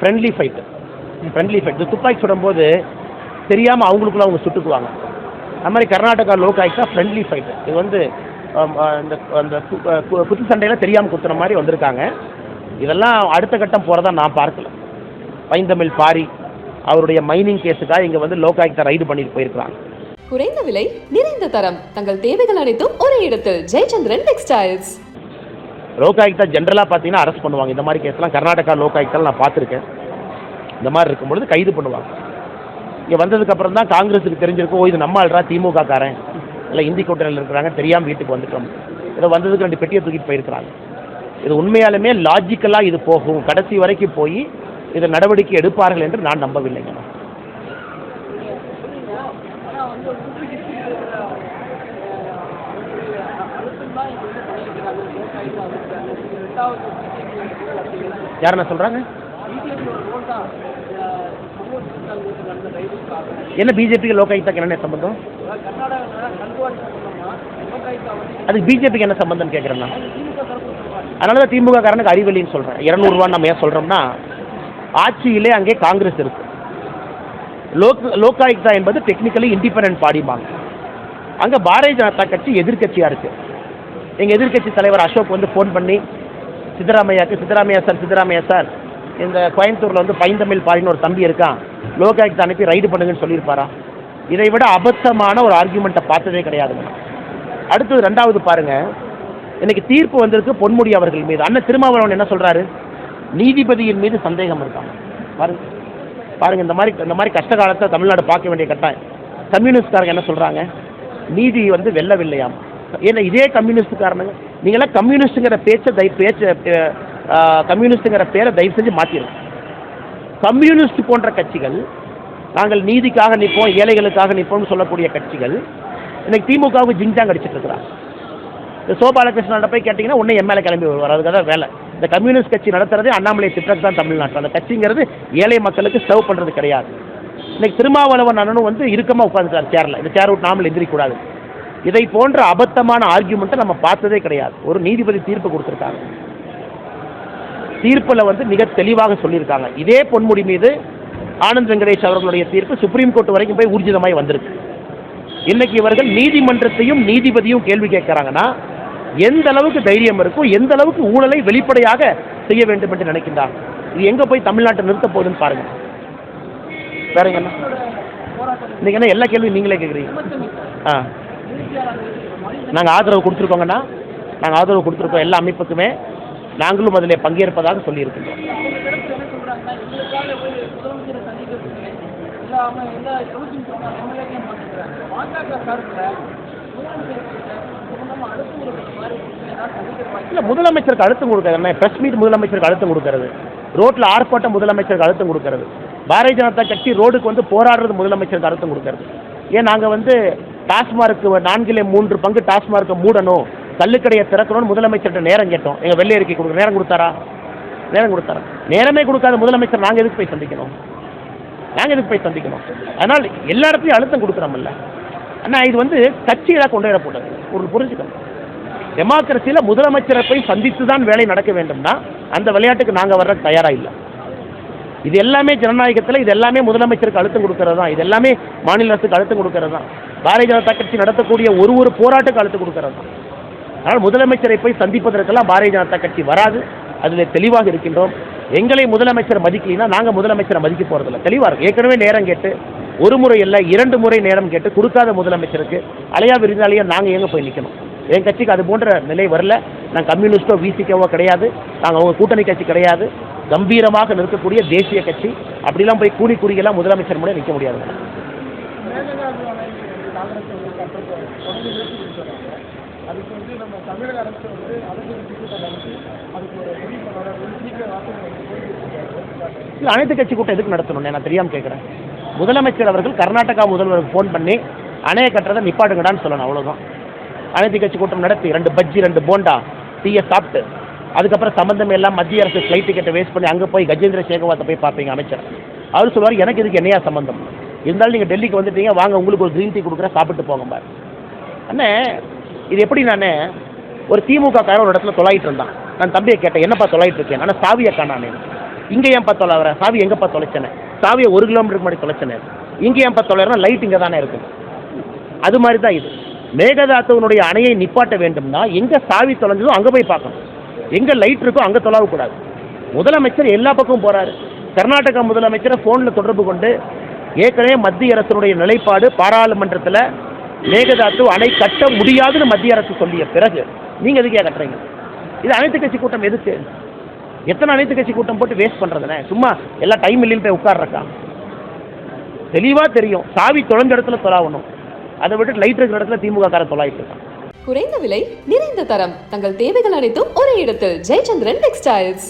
Friendly fight friendly fight இந்த துப்பாக்கி சுடும்போது தெரியாமல் அவங்களுக்குள்ள அவங்க சுட்டுக்குவாங்க. அது மாதிரி கர்நாடகா லோக் ஃப்ரெண்ட்லி ஃபைட்டு இது வந்து இந்த அந்த கு- கு- குத்து சண்டையில் தெரியாமல் குத்துற மாதிரி வந்திருக்காங்க. இதெல்லாம் அடுத்த கட்டம் போகிறதா நான் பார்க்கல. பைந்தமிழ் பாரி அவருடைய மைனிங் கேஸுக்காக இங்கே வந்து லோகாயுக்தா ரைடு பண்ணிட்டு போயிருக்காங்க குறைந்த விலை நிறைந்த தரம். தங்கள் தேவைகள் அனைத்தும் ஒரே இடத்தில். ஜெயச்சந்திரன் டெக்ஸ்டைல்ஸ் லோகாயுக்தா ஜென்ரலாக பார்த்தீங்கன்னா அரெஸ்ட் பண்ணுவாங்க இந்த மாதிரி கேஸ்லாம் கர்நாடகா லோகாயுக்தால நான் பார்த்துருக்கேன் இந்த மாதிரி இருக்கும்பொழுது கைது பண்ணுவாங்க இங்கே வந்ததுக்கப்புறம் தான் காங்கிரஸுக்கு தெரிஞ்சிருக்கும் ஓ இது நம்ம ஆள்றா திமுக காரன் இல்லை இந்தி கூட்டணியில் இருக்கிறாங்க தெரியாமல் வீட்டுக்கு வந்துட்டோம் இதை வந்ததுக்கு ரெண்டு பெட்டியை தூக்கிட்டு போயிருக்கிறாங்க இது உண்மையாலுமே லாஜிக்கலாக இது போகும் கடைசி வரைக்கும் போய் இதை நடவடிக்கை எடுப்பார்கள் என்று நான் நம்பவில்லைங்க யார் என்ன சொல்கிறாங்க என்ன பிஜேபிக்கு லோகாயுக்தாக்கு என்ன சம்பந்தம்? அது பிஜேபிக்கு என்ன சம்பந்தம் கேட்குறேன்னா அதனால தான் திமுக காரனுக்கு அறிவெளின்னு சொல்கிறேன் இரநூறுவான்னு நம்ம ஏன் சொல்கிறோம்னா ஆட்சியிலே அங்கே காங்கிரஸ் இருக்கு. லோக் லோகாயுக்தா என்பது டெக்னிக்கலி இண்டிபெண்டன்ட் பாடிம்பாங்க அங்கே பாரதிய ஜனதா கட்சி எதிர்க்கட்சியாக இருக்குது எங்கள் எதிர்க்கட்சி தலைவர் அசோக் வந்து ஃபோன் பண்ணி சித்தராமையாக்கு சித்தராமையா சார் சித்தராமையா சார் இந்த கோயம்புத்தூரில் வந்து பைந்தமிழ் பாரின்னு ஒரு தம்பி இருக்கான் லோகாயுக்தா அனுப்பி ரைடு பண்ணுங்கன்னு சொல்லியிருப்பாரா? இதை விட அபத்தமான ஒரு ஆர்கியூமெண்ட்டை பார்த்ததே கிடையாதுங்க அடுத்தது ரெண்டாவது பாருங்கள் இன்னைக்கு தீர்ப்பு வந்திருக்கு பொன்முடி அவர்கள் மீது. அண்ணன் திருமாவளவன் என்ன சொல்கிறாரு நீதிபதியின் மீது சந்தேகம் இருக்கான் பாருங்க பாருங்க இந்த மாதிரி இந்த மாதிரி கஷ்ட காலத்தை தமிழ்நாடு பார்க்க வேண்டிய கட்டாயம். கம்யூனிஸ்ட்காரங்க என்ன சொல்கிறாங்க நீதி வந்து வெல்லவில்லையாம். ஏன்னா இதே கம்யூனிஸ்ட்காரனுங்க நீங்களாம் கம்யூனிஸ்ட்டுங்கிற பேச்சை தயவு பேச்ச கம்யூனிஸ்ட்டுங்கிற பேரை தயவு செஞ்சு மாற்றிடும் கம்யூனிஸ்ட் போன்ற கட்சிகள் நாங்கள் நீதிக்காக நிற்போம் ஏழைகளுக்காக நிற்போம்னு சொல்லக்கூடிய கட்சிகள் இன்னைக்கு திமுகவுக்கு ஜிங்ஜாங் அடிச்சிட்டு இருக்கிறான் இந்த சோபாலகிருஷ்ணன் போய் கேட்டிங்கன்னா உடனே எம்எல்ஏ கிளம்பி வருவார். அதுக்காக தான் வேலை. இந்த கம்யூனிஸ்ட் கட்சி நடத்துறதே அண்ணாமலை திட்டத்து தான் தமிழ்நாட்டில் அந்த கட்சிங்கிறது ஏழை மக்களுக்கு சர்வ் பண்ணுறது கிடையாது. இன்னைக்கு திருமாவளவன் அண்ணனும் வந்து இறுக்கமாக உட்காந்துட்டார் சேரில் இந்த சேர் விட்டு நாமல் எந்திரிக்கூடாது இதை போன்ற அபத்தமான ஆர்கியூமெண்ட்டை நம்ம பார்த்ததே கிடையாது. ஒரு நீதிபதி தீர்ப்பு கொடுத்துருக்காங்க. தீர்ப்பில் வந்து மிக தெளிவாக சொல்லியிருக்காங்க. இதே பொன்முடி மீது ஆனந்த் வெங்கடேஷ் அவர்களுடைய தீர்ப்பு சுப்ரீம் கோர்ட் வரைக்கும் போய் ஊர்ஜிதமாய் வந்திருக்கு. இன்னைக்கு இவர்கள் நீதிமன்றத்தையும் நீதிபதியும் கேள்வி கேட்கறாங்கன்னா எந்த அளவுக்கு தைரியம் இருக்கும் எந்த அளவுக்கு ஊழலை வெளிப்படையாக செய்ய வேண்டும் என்று நினைக்கின்றாங்க இது எங்க போய் தமிழ்நாட்டை நிறுத்த போகுதுன்னு பாருங்க. வேறங்க என்ன? இன்னைக்கு என்ன? எல்லா கேள்வியும் நீங்களே கேட்குறீங்க. ஆ. நாங்கள் ஆதரவு கொடுத்துருக்கோங்கண்ணா. நாங்கள் ஆதரவு கொடுத்துருக்கோம் எல்லா அமைப்புக்குமே. நாங்களும் அதில் பங்கேற்பதாக சொல்லியிருக்கின்றோம். இல்லை முதலமைச்சருக்கு அழுத்தம் கொடுக்கறது என்ன ப்ரெஸ் மீட் முதலமைச்சருக்கு அழுத்தம் கொடுக்கறது. ரோட்டில் ஆர்ப்பாட்டம் முதலமைச்சருக்கு அழுத்தம் கொடுக்கறது. பாரதிய ஜனதா கட்சி ரோடுக்கு வந்து போராடுறது முதலமைச்சருக்கு அழுத்தம் கொடுக்கறது. ஏன் நாங்கள் வந்து டாஸ்மார்க்கு நான்கிலே மூன்று பங்கு டாஸ்மார்க்கை மூடணும். கள்ளுக்கடையை திறக்கணும்னு முதலமைச்சர்கிட்ட நேரம் கேட்டோம். எங்கள் வெள்ளை அறிக்கை கொடுக்க நேரம் கொடுத்தாரா? நேரம் கொடுத்தாரா? நேரமே கொடுக்காத முதலமைச்சர் நாங்கள் எதுக்கு போய் சந்திக்கணும்? நாங்கள் எதுக்கு போய் சந்திக்கணும்? அதனால் எல்லா இடத்துலையும் அழுத்தம் கொடுக்குறோம்ல. அண்ணா இது வந்து கட்சிகளாக கொண்டு வரப்பட்டது ஒரு புரிஞ்சுக்கணும். டெமோக்ரஸியில் முதலமைச்சரை போய் சந்தித்து தான் வேலை நடக்க வேண்டும்னா அந்த விளையாட்டுக்கு நாங்கள் வர்ற தயாராக இல்லை. இது எல்லாமே ஜனநாயகத்தில் இது எல்லாமே முதலமைச்சருக்கு அழுத்தம் கொடுக்கறது தான் இது எல்லாமே மாநில அரசுக்கு அழுத்தம் கொடுக்கறது தான் பாரதிய ஜனதா கட்சி நடத்தக்கூடிய ஒரு ஒரு போராட்ட அழுத்தம் கொடுக்கறது ஆனால் அதனால் முதலமைச்சரை போய் சந்திப்பதற்கெல்லாம் பாரதிய ஜனதா கட்சி வராது. அதில் தெளிவாக இருக்கின்றோம். எங்களை முதலமைச்சர் மதிக்கலைன்னா நாங்கள் முதலமைச்சரை மதிக்க போகிறதில்ல தெளிவாக இருக்கு. ஏற்கனவே நேரம் கேட்டு ஒரு முறை இல்லை இரண்டு முறை நேரம் கேட்டு கொடுக்காத முதலமைச்சருக்கு அலையா விருந்தாளியா நாங்கள் எங்கே போய் நிற்கணும் என் கட்சிக்கு அது போன்ற நிலை வரல. நான் கம்யூனிஸ்டோ விசிகேவோ கிடையாது. நாங்கள் அவங்க கூட்டணி கட்சி கிடையாது. கம்பீரமாக நிற்கக்கூடிய தேசிய கட்சி. அப்படிலாம் போய் கூடி கூடியெல்லாம் முதலமைச்சர் முன்னாடி நிற்க முடியாது. அதுக்கு வந்து நம்ம தமிழக அரசு வந்து அரசு அதுக்கு ஒரு அனைத்து கட்சி கூட்டம் எதுக்கு நடத்தணும்? நான் தெரியாமல் கேட்குறேன் முதலமைச்சர் அவர்கள் கர்நாடகா முதல்வருக்கு ஃபோன் பண்ணி அணையை கட்டுறதை நிப்பாட்டுங்கடான்னு சொல்லணும் அவ்வளோதான் அனைத்து கட்சி கூட்டம் நடத்தி ரெண்டு பஜ்ஜி ரெண்டு போண்டா டீயை சாப்பிட்டு அதுக்கப்புறம் சம்பந்தம் எல்லாம் மத்திய அரசு ஃப்ளைட் டிக்கெட்டை வேஸ்ட் பண்ணி அங்கே போய் கஜேந்திர சேகவாத்தை போய் பார்ப்பீங்க அமைச்சர். அவர் சொல்லுவார் எனக்கு இதுக்கு என்னையா சம்மந்தம் இருந்தாலும் நீங்கள் டெல்லிக்கு வந்துட்டீங்க வாங்க உங்களுக்கு ஒரு க்ரீன் டீ கொடுக்குறேன் சாப்பிட்டு போங்க பாரு. அண்ணே இது எப்படி நானே ஒரு திமுக காரன் ஒரு இடத்துல தொலைகிட்டு இருந்தான். நான் தம்பியை கேட்டேன் என்னப்பா தொலைட்டு இருக்கேன் ஆனால் சாவியை காணானே இங்கே ஏன் பா தொலைவர சாவி எங்கேப்பா தொலைச்சனே சாவியை ஒரு கிலோமீட்டருக்கு முன்னாடி தொலைச்சனே இங்கே ஏன் தொலைறனா லைட் இங்கே தானே இருக்கு. அது மாதிரி தான் இது. மேகதாத்துவனுடைய அணையை நிப்பாட்ட வேண்டும்னா எங்கே சாவி தொலைஞ்சதோ அங்கே போய் பார்க்கணும். எங்கே லைட் இருக்கோ அங்கே தொலைவக்கூடாது. முதலமைச்சர் எல்லா பக்கமும் போகிறாரு கர்நாடகா முதலமைச்சரை ஃபோனில் தொடர்பு கொண்டு ஏற்கனவே மத்திய அரசினுடைய நிலைப்பாடு பாராளுமன்றத்தில் மேகதாத்து அணை கட்ட முடியாதுன்னு மத்திய அரசு சொல்லிய பிறகு நீங்கள் எதுக்கே கட்டுறீங்க? இது அனைத்து கட்சி கூட்டம் எதுக்கு? எத்தனை அனைத்து கட்சி கூட்டம் போட்டு வேஸ்ட் பண்ணுறதுனே சும்மா எல்லாம் டைம் இல்லைன்னு போய் உட்கார்றக்கா? தெளிவாக தெரியும். சாவி தொலைஞ்ச இடத்துல தொலாவணும். அதை விட்டு லைட் இருக்கிற இடத்துல திமுக கார தொலாயிட்டு இருக்கான். குறைந்த விலை நிறைந்த தரம். தங்கள் தேவைகள் அனைத்தும் ஒரே இடத்தில். ஜெயச்சந்திரன் டெக்ஸ்டைல்ஸ்